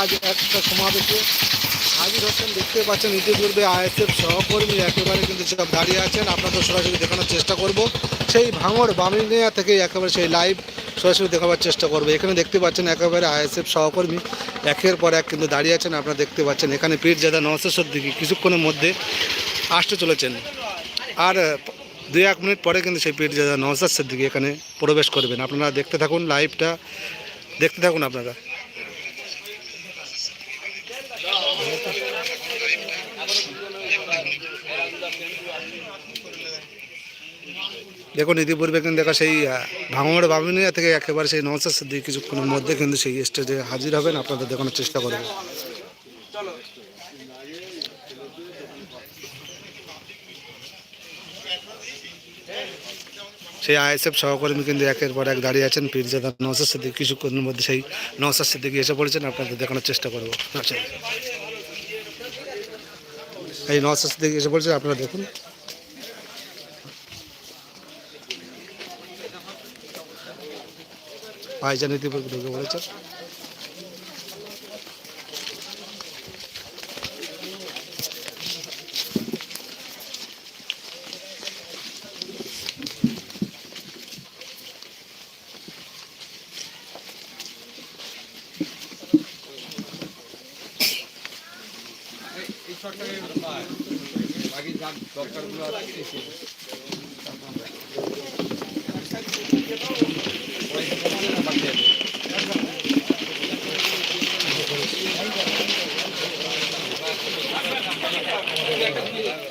আজ একটা সমাবেশে হাজির হচ্ছেন, দেখতে পাচ্ছেন ইতিপূর্বে আইএসএফ সহকর্মী একেবারে কিন্তু সব দাঁড়িয়ে আছেন। আপনাদের সরাসরি দেখানোর চেষ্টা করব। সেই ভাঙড় বামিনিয়া থেকে একেবারে সেই লাইভ সরাসরি দেখাবার চেষ্টা করব। এখানে দেখতে পাচ্ছেন একেবারে আইএসএফ সহকর্মী একের পর এক কিন্তু দাঁড়িয়ে আছেন। আপনারা দেখতে পাচ্ছেন এখানে পীরজাদা নওশের দিকে কিছুক্ষণের মধ্যে আসতে চলেছেন। আর দুই এক মিনিট পরে কিন্তু সেই পীরজাদা নওসার দিকে এখানে প্রবেশ করবেন। আপনারা দেখতে থাকুন, লাইভটা দেখতে থাকুন আপনারা। দেখুন, ইতিপূর্বে কিন্তু দেখা সেই ভাঙড় বামিনিয়া থেকে একেবারে সেই নওসার দিকে কিছুক্ষণের মধ্যে কিন্তু সেই স্টেজে হাজির হবেন। আপনাদের দেখানোর চেষ্টা করব। সেই আইএসএফ সহকর্মী কিন্তু একের পর এক দাঁড়িয়ে আছেন। পীরজাদা নওসার সাথে কিছুক্ষণের মধ্যে সেই নওসার সিদ্দিকি এসে পড়েছেন। আপনাদের দেখানোর চেষ্টা করব। আচ্ছা এই নশো থেকে এসে বলছে আপনারা দেখুন। ভাইজান ইতিপূর্বে ঢুকে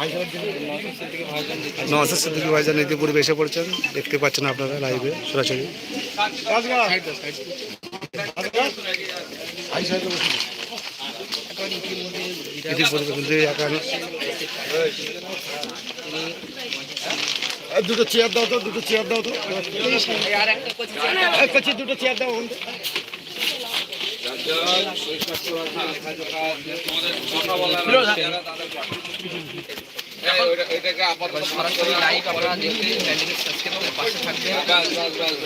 পড়েছে নওসার সিদ্দিকি ভাইজান ইতিপূর্বে এসে পড়েছেন। দেখতে পাচ্ছেন আপনারা লাইভে সরাসরি। ইতিপূর্বে কিন্তু এখানে দুটো চেয়ার দাও তো দুটো চেয়ার দাও তো। কচি দুটো চেয়ার দাও সরাসরি লাইভ আপনারা দেখতে চ্যানেলকে সাবস্ক্রাইব করে পাশে থাকবেন। হ্যাঁ হ্যাঁ তাদের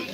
তো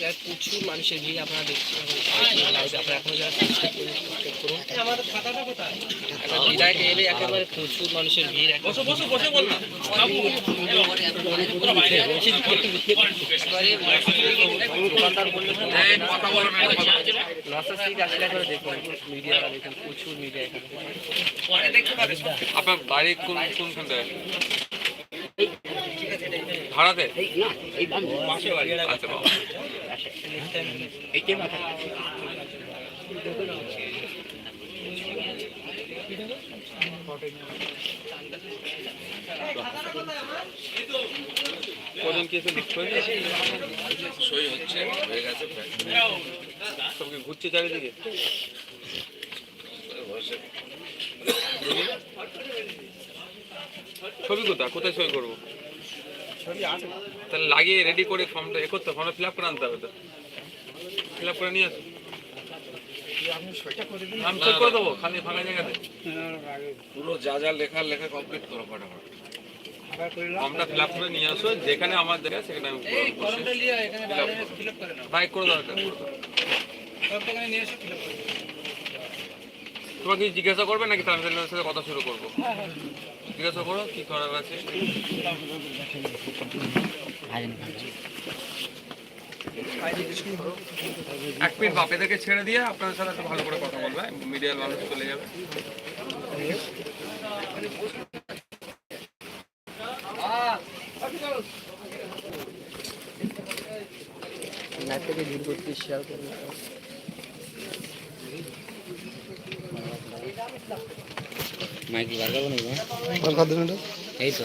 প্রচুর মানুষের ভিড় আপনারা দেখছেন লাইভ আপনারা এখনও যারা সাবস্ক্রাইব করুন সাবস্ক্রাইব করুন আমার খাতাটা কোথায় বিদায় এলে একেবারে প্রচুর মানুষের ভিড় বসে বসে বসে বল না কথা বলো না কথা নশো সিট আসলে একবার দেখুন মিডিয়ারা প্রচুর মিডিয়া আপনার বাড়ি কোন কোনখানটায় ভাড়াতে আচ্ছা বাবা। সই হচ্ছে হয়ে গেছে সবকে ঘুরছে চারিদিকে ছবি কোথায় কোথায় সই করব? তাহলে লাগিয়ে রেডি করে ফর্মটা এ করতে ফর্মটা ফিল আপ করে আনতে হবে তো। ফিল আপ করে নিয়ে আসো। আমি করে দেবো খালি ফাঁকা জায়গাতে পুরো যা যা লেখা লেখা কমপ্লিট করো ফটাফট। ফর্মটা ফিল আপ করে নিয়ে আসো যেখানে আমার সেখানে আমি। ভাই করে। দাও। তোমাকে কি জিজ্ঞাসা করবে নাকি সাথে কথা শুরু করব? জিজ্ঞাসা করো কি করার আছে? এক মিনিট বাপেদেরকে ছেড়ে দিয়ে আপনার সাথে একটু ভালো করে কথা বলবে মিডিয়ার মানুষ চলে যাবে। শেয়ার মাইক বার না এই তো।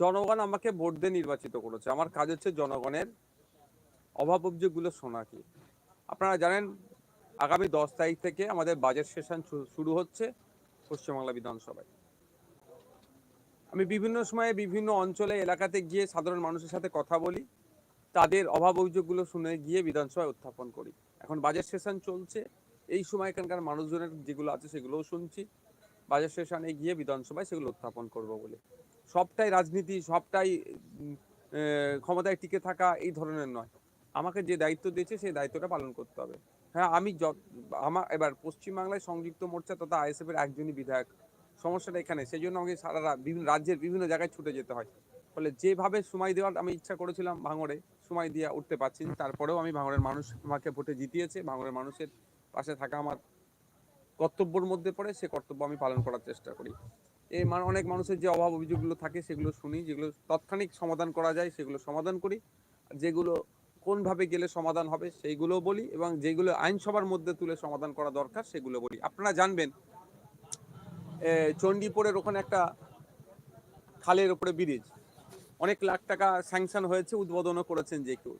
জনগণ আমাকে ভোট দিয়ে নির্বাচিত করেছে। আমার কাজ হচ্ছে জনগণের অভাব অভিযোগগুলো শোনা কি আপনারা জানেন, আগামী দশ তারিখ থেকে আমাদের বাজেট সেশন শুরু হচ্ছে পশ্চিমবাংলা বিধানসভায়। আমি বিভিন্ন সময়ে বিভিন্ন অঞ্চলে, এলাকাতে গিয়ে সাধারণ মানুষের সাথে কথা বলি, তাদের অভাব অভিযোগগুলো শুনে গিয়ে বিধানসভায় উত্থাপন করি। এখন বাজেট সেশন চলছে। এই সময় এখানকার মানুষজনের যেগুলো আছে সেগুলোও শুনছি। বাজেট সেশনে গিয়ে বিধানসভায় সেগুলো উত্থাপন করব বলে। সবটাই রাজনীতি, সবটাই ক্ষমতায় টিকে থাকা এই ধরনের নয়। আমাকে যে দায়িত্ব দিয়েছে সেই দায়িত্বটা পালন করতে হবে। হ্যাঁ আমি আমার, এবার পশ্চিমবাংলায় সংযুক্ত মোর্চা তথা আইএসএফ এর একজনই বিধায়ক, সমস্যাটা এখানে সেই জন্য আমাকে সারা বিভিন্ন রাজ্যের বিভিন্ন জায়গায় ছুটে যেতে হয়। ফলে যেভাবে সময় দেওয়ার, আমি ইচ্ছা করেছিলাম ভাঙড়ে, সময় দিয়ে উঠতে পারছি। তারপরেও আমি ভাঙড়ের মানুষ, আমাকে ভোটে জিতিয়েছে, ভাঙড়ের মানুষের পাশে থাকা আমার কর্তব্যের মধ্যে পড়ে, সে কর্তব্য আমি পালন করার চেষ্টা করি। এই মান অনেক মানুষের যে অভাব অভিযোগগুলো থাকে সেগুলো শুনি, যেগুলো তাৎক্ষণিক সমাধান করা যায় সেগুলো সমাধান করি। যেগুলো কোনভাবে গেলে সমাধান হবে সেইগুলো বলি এবং যেগুলো আইনসভার মধ্যে তুলে সমাধান করা দরকার সেগুলো বলি। আপনারা জানবেন চণ্ডীপুরের ওখানে একটা খালের ওপরে ব্রিজ। অনেক লাখ টাকা স্যাংশন হয়েছে, উদ্বোধনও করেছেন যে কেউ।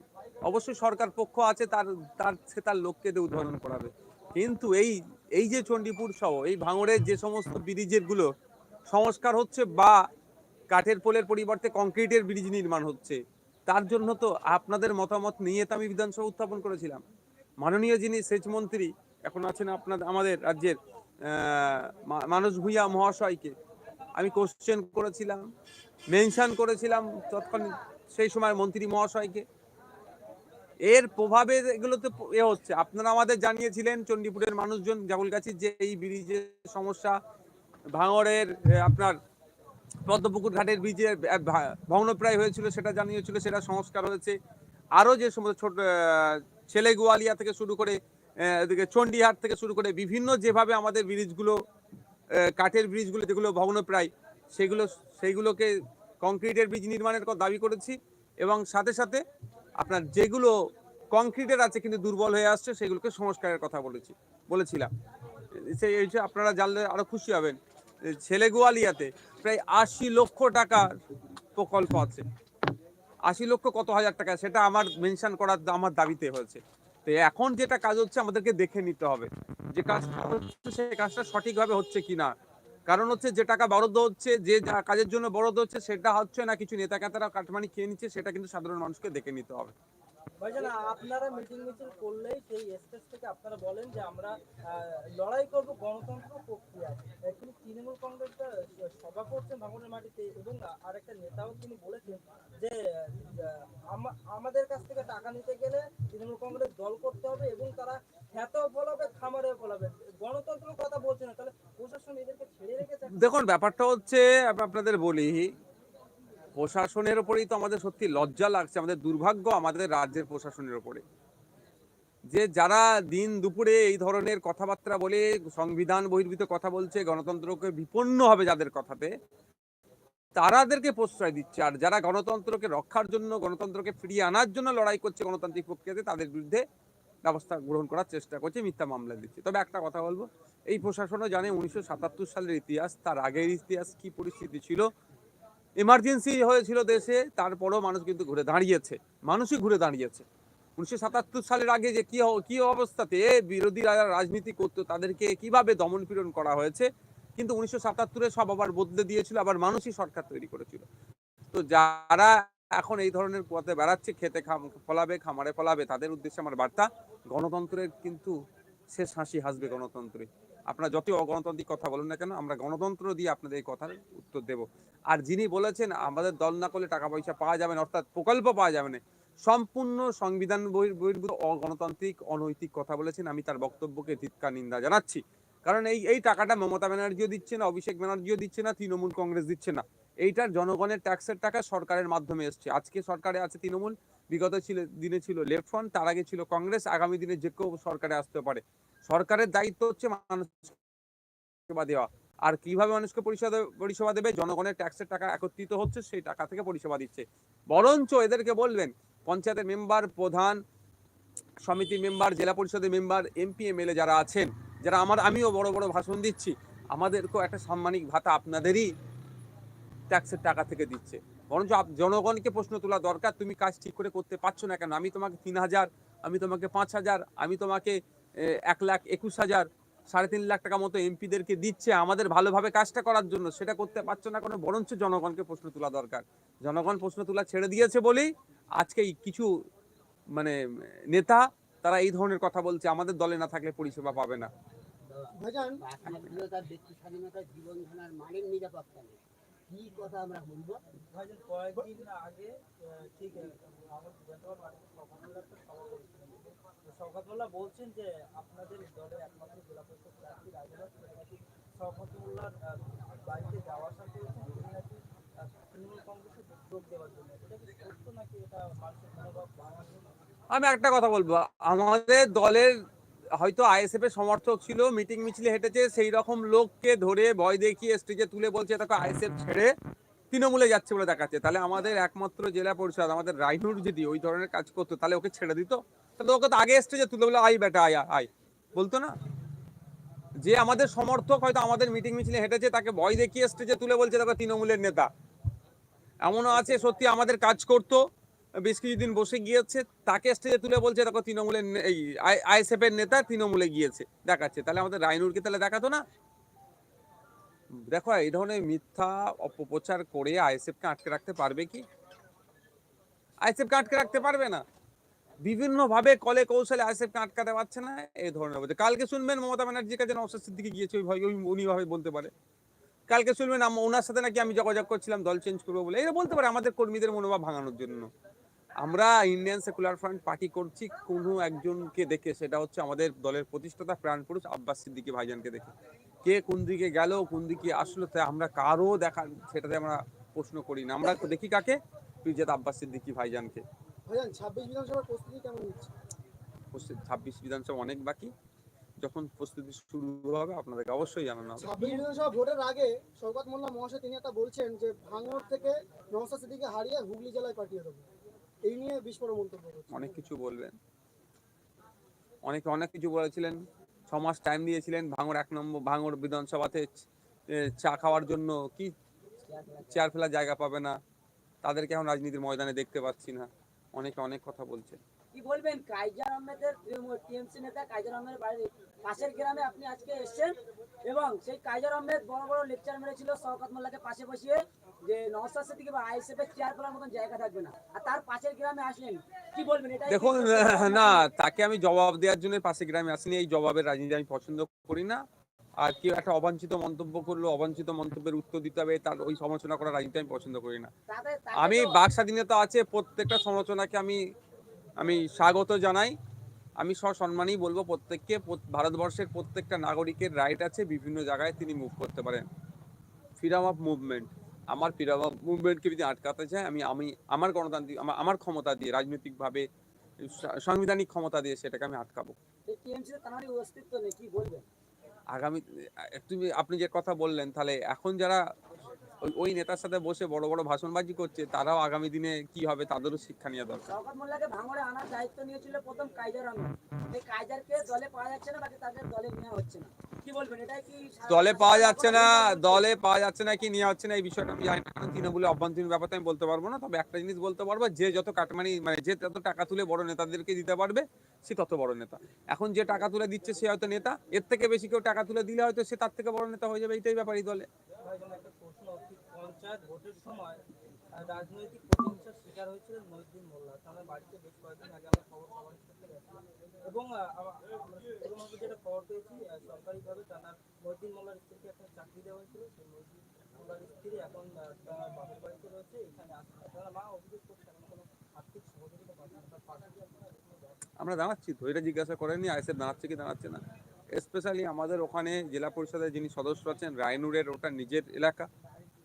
অবশ্যই সরকার পক্ষ আছে, তার তার, সে তার লোককে দিয়ে উদ্বোধন করাবে। কিন্তু এই এই যে চণ্ডীপুর সহ, এই ভাঙড়ের যে সমস্ত ব্রিজেরগুলো সংস্কার হচ্ছে বা কাঠের পোলের পরিবর্তে কংক্রিটের ব্রিজ নির্মাণ হচ্ছে তার জন্য তো আপনাদের মতামত নিয়ে তো আমি বিধানসভা উত্থাপন করেছিলাম। মাননীয় যিনি সেচ মন্ত্রী এখন আছেন আপনাদের আমাদের রাজ্যের আহ, মা- মানস ভূঁইয়া মহাশয়কে আমি কোশ্চেন করেছিলাম মেনশন করেছিলাম তৎকালীন সেই সময় মন্ত্রী মহাশয়কে। এর প্রভাবে এগুলো তো এ হচ্ছে আপনারা আমাদের জানিয়েছিলেন চণ্ডীপুরের মানুষজন জাগুলগাছির যে এই ব্রিজের সমস্যা ভাঙড়ের আপনার পদ্মপুকুর ঘাটের ব্রিজের ভগ্নপ্রায় হয়েছিল, সেটা জানিয়েছিল, সেটা সংস্কার হয়েছে। আরও যে সমস্ত ছোট ছেলে গোয়ালিয়া থেকে শুরু করে এদিকে চণ্ডীহাট থেকে শুরু করে বিভিন্ন যেভাবে আমাদের ব্রিজগুলো কাঠের ব্রিজগুলো, যেগুলো ভগ্নপ্রায় সেগুলো, সেইগুলোকে কংক্রিটের ব্রিজ নির্মাণের দাবি করেছি এবং সাথে সাথে আপনার যেগুলো কংক্রিটের আছে কিন্তু দুর্বল হয়ে আসছে, সেগুলোকে সংস্কারের কথা বলেছি, বলেছিলাম। সেই আপনারা জানলে আরও খুশি হবেন। ছেলে গোয়ালিয়াতে প্রায় আশি লক্ষ টাকার প্রকল্প আছে। আশি লক্ষ কত হাজার টাকা, সেটা আমার মেনশন করার আমার দাবিতে হয়েছে। তো এখন যেটা কাজ হচ্ছে, আমাদেরকে দেখে নিতে হবে যে কাজটা হচ্ছে, সেই কাজটা সঠিকভাবে হচ্ছে কিনা। কারণ হচ্ছে, যে টাকা বরাদ্দ হচ্ছে, যে যা কাজের জন্য বরাদ্দ হচ্ছে, সেটা হচ্ছে না, কিছু নেতা কেতারা কাটমানি খেয়ে নিচ্ছে, সেটা কিন্তু সাধারণ মানুষকে দেখে নিতে হবে। ভাইজান, আপনারা মিটিং মিছিল করলেই সেই থেকে আপনারা বলেন যে আমরা লড়াই করব গণতন্ত্র কিন্তু তৃণমূল কংগ্রেসটা সভা করছেন ভাঙনের মাটিতে এবং আরেকটা নেতাও তিনি বলেছেন যে আমাদের কাছ থেকে টাকা নিতে গেলে তৃণমূল কংগ্রেস দল করতে হবে এবং তারা খ্যাতও ফলাবে, খামারেও ফলাবে। গণতন্ত্রের কথা বলছে না, তাহলে প্রশাসন এদেরকে ছেড়ে রেখেছে? দেখুন, ব্যাপারটা হচ্ছে আপনাদের বলি প্রশাসনের ওপরেই তো আমাদের সত্যি লজ্জা লাগছে, আমাদের দুর্ভাগ্য আমাদের রাজ্যের প্রশাসনের ওপরে। যে যারা দিন দুপুরে এই ধরনের কথাবার্তা বলে, সংবিধান বহির্ভূত কথা বলছে, গণতন্ত্রকে বিপন্ন হবে যাদের কথাতে তারাদেরকে প্রশ্রয় দিচ্ছে। আর যারা গণতন্ত্রকে রক্ষার জন্য, গণতন্ত্রকে ফিরিয়ে আনার জন্য লড়াই করছে গণতান্ত্রিক প্রক্রিয়াতে, তাদের বিরুদ্ধে ব্যবস্থা গ্রহণ করার চেষ্টা করছে, মিথ্যা মামলা দিচ্ছে। তবে একটা কথা বলব, এই প্রশাসনও জানে উনিশশো সাতাত্তর সালের ইতিহাস, তার আগের ইতিহাস কি পরিস্থিতি ছিল এমার্জেন্সি হয়েছিল দেশে, তারপরেও মানুষ কিন্তু ঘুরে দাঁড়িয়েছে, মানুষই ঘুরে দাঁড়িয়েছে। উনিশশো সাতাত্তর সালের আগে যে কি কি অবস্থাতে বিরোধীরা রাজনীতি করতো, তাদেরকে কীভাবে দমন পীড়ন করা হয়েছে, কিন্তু উনিশশো সাতাত্তরে সব আবার বদলে দিয়েছিল, আবার মানুষই সরকার তৈরি করেছিল। তো যারা এখন এই ধরনের পথে বেড়াচ্ছে, খেতে খাম- ফলাবে, খামারে ফলাবে, তাদের উদ্দেশ্যে আমার বার্তা, গণতন্ত্রের কিন্তু শেষ হাসি হাসবে গণতন্ত্রে। আপনারা যতই অগণতান্ত্রিক কথা বলুন না কেন, আমরা গণতন্ত্র দিয়ে আপনাদের এই কথার উত্তর দেব। আর যিনি বলেছেন, আমাদের দল না করলে টাকা পয়সা পাওয়া যাবে না, অর্থাৎ প্রকল্প পাওয়া যাবে না, সম্পূর্ণ সংবিধান বহির- বহির্ভূত অগণতান্ত্রিক, অনৈতিক কথা বলেছেন, আমি তার বক্তব্যকে ধিৎকার নিন্দা জানাচ্ছি। কারণ এই এই টাকাটা মমতা ব্যানার্জিও দিচ্ছে না, অভিষেক ব্যানার্জিও দিচ্ছে না, তৃণমূল কংগ্রেস দিচ্ছে না। এইটার জনগণের ট্যাক্সের টাকা সরকারের মাধ্যমে এসছে। আজকে সরকারে আছে তৃণমূল, বিগত ছিল, দিনে ছিল লেফট ফ্রন্ট, তার আগে ছিল কংগ্রেস, আগামী দিনে যে কেউ সরকারে আসতে পারে। সরকারের দায়িত্ব হচ্ছে মানুষ দেওয়া। আর কীভাবে মানুষকে পরিষেবা পরিষেবা দেবে? জনগণের ট্যাক্সের টাকা একত্রিত হচ্ছে, সেই টাকা থেকে পরিষেবা দিচ্ছে। বরঞ্চ এদেরকে বলবেন, পঞ্চায়েতের মেম্বার, প্রধান, সমিতি মেম্বার, জেলা পরিষদের মেম্বার, এমপি, এমএলএ যারা আছেন, যারা আমার, আমিও বড় বড় ভাষণ দিচ্ছি, আমাদেরকেও একটা সাম্মানিক ভাতা আপনাদেরই ট্যাক্সের টাকা থেকে দিচ্ছে। বরঞ্চ জনগণকে প্রশ্ন তোলা দরকার তুমি কাজ ঠিক করে করতে পারছ না কেন? আমি তোমাকে তিন হাজার আমি তোমাকে পাঁচ হাজার আমি তোমাকে এক লাখ একুশ হাজার সাড়ে তিন লাখ টাকা মতো এমপিদেরকে দিচ্ছে আমাদের ভালোভাবে কাজটা করার জন্য। সেটা করতে পারছ না কোনো? বরঞ্চ জনগণকে প্রশ্ন তোলা দরকার। জনগণ প্রশ্ন তোলা ছেড়ে দিয়েছে বলেই আজকে কিছু মানে নেতা তারা এই ধরনের কথা বলছে। আমাদের দলে না থাকলে পরিষেবা পাবে না। ভাইজান ব্যক্তি স্বাধীনতা জীবন ধারণার মানের নিরাপত্তা নেই। কি কথা আমরা বলব? কয়েকদিন আগে ঠিক সকালবেলা বলছেন যে আপনাদের দলের একমাত্র জেলা পরিষদ প্রার্থী রাজুরাজ শওকতুল্লাহর বাড়িতে যাওয়া আসা করেছেন তিনি নাকি তৃণমূল কংগ্রেসে যোগ দেওয়ার জন্য। এটা কি সত্য নাকি এটা মানুষের মনোভাব জন্য? আমি একটা কথা বলব। আমাদের দলের হয়তো আইএসএফ এর সমর্থক ছিল, মিটিং মিছিলে হেঁটেছে, সেই রকম লোককে ধরে ভয় দেখিয়ে স্টেজে তুলে বলছে তাকে আইএসএফ ছেড়ে তৃণমূলে যাচ্ছে বলে দেখাচ্ছে। তাহলে আমাদের একমাত্র জেলা পরিষদ, আমাদের রাইনুর যদি ওই ধরনের কাজ করতো, তাহলে ওকে ছেড়ে দিত? তাহলে ওকে তো আগে স্টেজে তুলে বলে আই বেটা, আয় আয়। বলতো না? যে আমাদের সমর্থক হয়তো আমাদের মিটিং মিছিলে হেঁটেছে, তাকে ভয় দেখিয়ে স্টেজে তুলে বলছে, তাকে তৃণমূলের নেতা। এমনও আছে, সত্যি আমাদের কাজ করতো। বেশ কিছুদিন বসে গিয়েছে, তাকে স্টেজে তুলে বলছে, দেখো তৃণমূলের এই আইএসএফ এর নেতা তৃণমূলে গিয়েছে, দেখাচ্ছে। তাহলে আমাদের রায়নুরকে তাহলে দেখাতো না? দেখো, এই ধরনের মিথ্যা অপপ্রচার করে আইএসএফ কে আটকে রাখতে পারবে কি? আইএসএফ কে আটকে রাখতে পারবে না? বিভিন্ন ভাবে কলে কৌশলে আইএসএফ কে আটকাতে পারছে না, এই ধরনের কালকে শুনবেন মমতা ব্যানার্জির কাছে নওশাদ সিদ্দিকি গিয়েছে, ওই ভাই উনি ভাবে বলতে পারে। কালকে শুনবেন ওনার সাথে নাকি আমি যোগাযোগ করছিলাম, দল চেঞ্জ করব বলে। এটা বলতে পারে আমাদের কর্মীদের মনোভাব ভাঙানোর জন্য। আমরা ইন্ডিয়ান সেকুলার ফ্রন্ট পার্টি করছি কোনো একজনকে দেখে সেটা হচ্ছে আমাদের দলের প্রতিষ্ঠাতা প্রাণ পুরুষ আব্বাস সিদ্দিকী ভাইজানকে দেখে। কে কোন দিকে গেল কোন দিকে আসলো তা আমরা কারও দেখা সেটাতে আমরা প্রশ্ন করি না। আমরা দেখি কাকে? পিরজাদ আব্বাস সিদ্দিকী ভাইজানকে। ভাইজান ছাব্বিশ বিধানসভা অনেক বাকি। যখন প্রস্তুতি শুরু হবে আপনাদেরকে অবশ্যই জানানো হবে। ছাব্বিশ বিধানসভা ভোটের আগে শওকত মোল্লা মহাশয় তিনি একটা বলছেন যে ভাঙড় থেকে নওশাদ সিদ্দিকে হারিয়ে হুগলি জেলায় পাঠিয়ে দেবো। এই নিয়ে বিস্ফোরক মন্তব্য অনেক কিছু বলবেন। অনেকে অনেক কিছু বলেছিলেন। ছ মাস টাইম দিয়েছিলেন ভাঙর এক নম্বর, ভাঙর বিধানসভাতে চা খাওয়ার জন্য কি চেয়ার ফেলার জায়গা পাবে না। তাদেরকে এখন রাজনীতির ময়দানে দেখতে পাচ্ছি না। অনেকে অনেক কথা বলছে কি বলবেন? কাইজার আহমেদের টিএমসি নেতা কাইজার আহমেদের বাড়ির পাশের গ্রামে আপনি আজকে এসেছেন এবং সেই কাইজার আহমেদ বড় বড় লেকচার মেরেছিল শওকত মোল্লাকে পাশে বসিয়ে যে নওশাদ সিদ্দিকী বা আইএসএফ এর চেয়ার করার মতন জায়গা থাকবে না। আর তার পাশের গ্রামে আসলেন। কি বলবেন? এটা দেখুন না তাকে আমি জবাব দেওয়ার জন্য পাশে গ্রামে আসিনি। এই জবাবের রাজনীতি আমি পছন্দ করি না। আর কেউ একটা অবাঞ্ছিত মন্তব্য করল অবাঞ্ছিত মন্তব্যের উত্তর দিতে হবে তার ওই সমালোচনা করার রাজনীতি আমি পছন্দ করি না। আমি বাক স্বাধীনতা আছে প্রত্যেকটা সমালোচনাকে আমি আমি স্বাগত জানাই। আমি সসম্মানেই বলব প্রত্যেককে। ভারতবর্ষের প্রত্যেকটা নাগরিকের রাইট আছে বিভিন্ন জায়গায় তিনি মুভ করতে পারেন। ফ্রিডম অফ মুভমেন্ট আমার ফ্রিডম অফ মুভমেন্টকে যদি আটকাতে চায় আমি আমি আমার গণতান্ত্রিক আমার ক্ষমতা দিয়ে রাজনৈতিকভাবে সাংবিধানিক ক্ষমতা দিয়ে সেটাকে আমি আটকাবো। আগামী তুমি আপনি যে কথা বললেন তাহলে এখন যারা ওই নেতার সাথে বসে বড় বড় ভাষণবাজি করছে, তারাও আগামী দিনে কি হবে তাদেরও শিক্ষা নেওয়া দরকার। শওকত মোল্লাকে ভাঙড়ে আনার দায়িত্ব নিয়েছিল প্রথম কাইজার আহমেদ এই কাইজারকে দলে পাওয়া যাচ্ছে না, বাকি তাদের দলে নেওয়া হচ্ছে না। দলে পাওয়া যাচ্ছে না দলে পাওয়া যাচ্ছে না কি নেওয়া হচ্ছে না এই বিষয়টা আমি জানি না। তৃণমূলের অভ্যন্তরীণ ব্যাপারটা আমি বলতে পারব না তবে একটা জিনিস বলতে পারব যে যত কাটমানি মানে যে তত টাকা তুলে বড় নেতাদেরকে দিতে পারবে সে তত বড় নেতা। এখন যে টাকা তুলে দিচ্ছে সে হয়তো নেতা এর থেকে বেশি কেউ টাকা তুলে দিলে হয়তো সে তার থেকে বড় নেতা হয়ে যাবে এইটাই ব্যাপার এই দলে। পঞ্চায়েত ভোটের সময় রাজনৈতিক? আমরা দাঁড়াচ্ছি তো, এটা জিজ্ঞাসা করেনি আইসে দাঁড়াচ্ছে কি দাঁড়াচ্ছে না। স্পেশালি আমাদের ওখানে জেলা পরিষদের যিনি সদস্য আছেন, রায়নুরের ওটা নিজের এলাকা।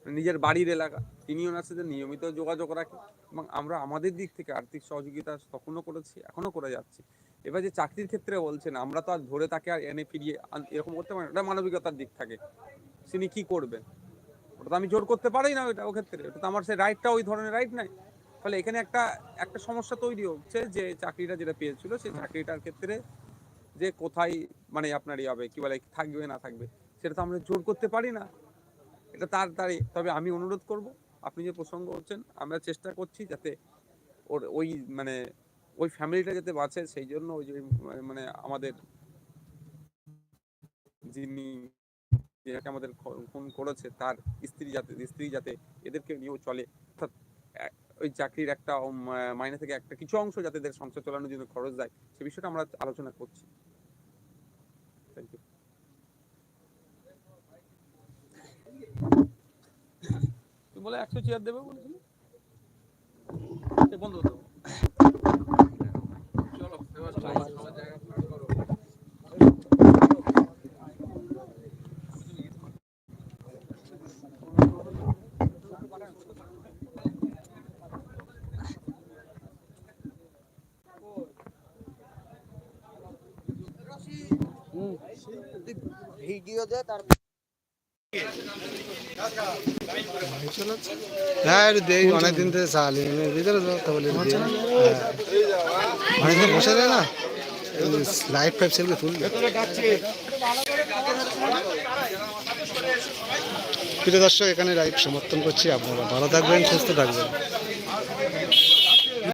নিজের বাড়ির এলাকা তিনি ওনার সাথে নিয়মিত যোগাযোগ রাখেন এবং আমরা আমাদের দিক থেকে আর্থিক সহযোগিতা তখনও করেছি এখনও করে যাচ্ছি। এবার যে চাকরির ক্ষেত্রে বলছেন আমরা তো আর ধরে তাকে আর এনে ফিরিয়ে এরকম করতে পারি ওটা মানবিকতার দিক থাকে। তিনি কি করবেন? ওটা তো আমি জোর করতে পারি না ওটা ও ক্ষেত্রে ওটা তো আমার সেই রাইটটা ওই ধরনের রাইট নাই। ফলে এখানে একটা একটা সমস্যা তৈরি হচ্ছে যে চাকরিটা যেটা পেয়েছিল সেই চাকরিটার ক্ষেত্রে যে কোথায় মানে আপনার ইয়ে হবে কি বলে থাকবে না থাকবে সেটা তো আমরা জোর করতে পারি না। এটা তাড়াতাড়ি, তবে আমি অনুরোধ করব, আপনি যে প্রসঙ্গ হচ্ছেন আমরা চেষ্টা করছি যাতে ওর ওই মানে ওই ফ্যামিলিটা যাতে বাঁচে, সেই জন্য ওই যে মানে আমাদের যিনি যাকে আমাদের খুন করেছে, তার স্ত্রী যাতে স্ত্রী যাতে এদেরকে নিয়েও চলে, অর্থাৎ ওই চাকরির একটা মাইনে থেকে একটা কিছু অংশ যাতে এদের সংসার চালানোর জন্য খরচ দেয় সে বিষয়টা আমরা আলোচনা করছি। থ্যাংক ইউ বলে একশো চেয়ার দেবে বলেছিলে। বন্ধ হতো চলো জায়গা ফাঁকা করো। হ্যাঁ দেই, অনেকদিন থেকে চালি ভিতরে। হ্যাঁ। অনেকদিন বসে যায় না লাইফ ফাইভ সেলকে তুলবে প্রিয় দর্শক, এখানে লাইভ সমর্থন করছি আপনারা ভালো থাকবেন, সুস্থ থাকবেন